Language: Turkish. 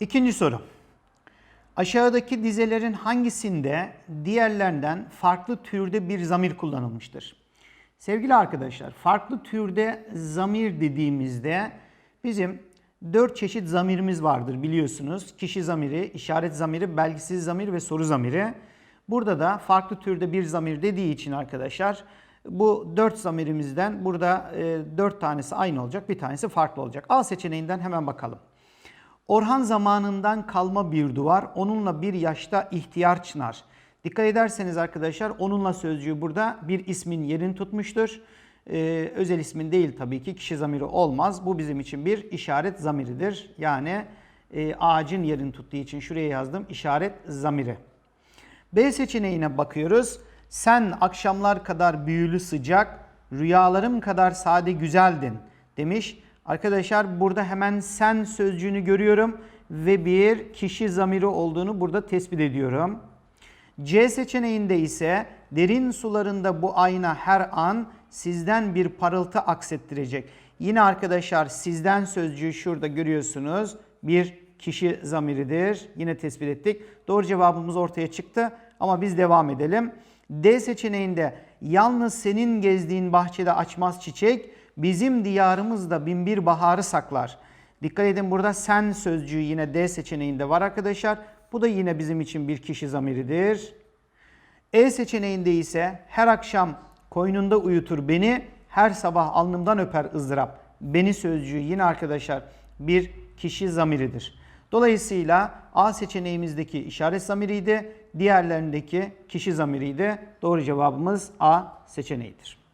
İkinci soru. Aşağıdaki dizelerin hangisinde diğerlerinden farklı türde bir zamir kullanılmıştır? Sevgili arkadaşlar, farklı türde zamir dediğimizde bizim dört çeşit zamirimiz vardır biliyorsunuz. Kişi zamiri, işaret zamiri, belgisiz zamir ve soru zamiri. Burada da farklı türde bir zamir dediği için arkadaşlar bu dört zamirimizden burada e, dört tanesi aynı olacak, bir tanesi farklı olacak. A seçeneğinden hemen bakalım. Orhan zamanından kalma bir duvar, onunla bir yaşta ihtiyar çınar. Dikkat ederseniz arkadaşlar onunla sözcüğü burada bir ismin yerini tutmuştur. Ee, özel ismin değil tabii ki kişi zamiri olmaz. Bu bizim için bir işaret zamiridir. Yani e, ağacın yerini tuttuğu için şuraya yazdım işaret zamiri. B seçeneğine bakıyoruz. Sen akşamlar kadar büyülü sıcak, rüyalarım kadar sade güzeldin demiş. Arkadaşlar burada hemen sen sözcüğünü görüyorum ve bir kişi zamiri olduğunu burada tespit ediyorum. C seçeneğinde ise derin sularında bu ayna her an sizden bir parıltı aksettirecek. Yine arkadaşlar sizden sözcüğü şurada görüyorsunuz. Bir kişi zamiridir. Yine tespit ettik. Doğru cevabımız ortaya çıktı ama biz devam edelim. D seçeneğinde yalnız senin gezdiğin bahçede açmaz çiçek, bizim diyarımızda binbir baharı saklar. Dikkat edin burada sen sözcüğü yine D seçeneğinde var arkadaşlar. Bu da yine bizim için bir kişi zamiridir. E seçeneğinde ise her akşam koynunda uyutur beni, her sabah alnımdan öper ızdırap. Beni sözcüğü yine arkadaşlar bir kişi zamiridir. Dolayısıyla A seçeneğimizdeki işaret zamiriydi, diğerlerindeki kişi zamiriydi. Doğru cevabımız A seçeneğidir.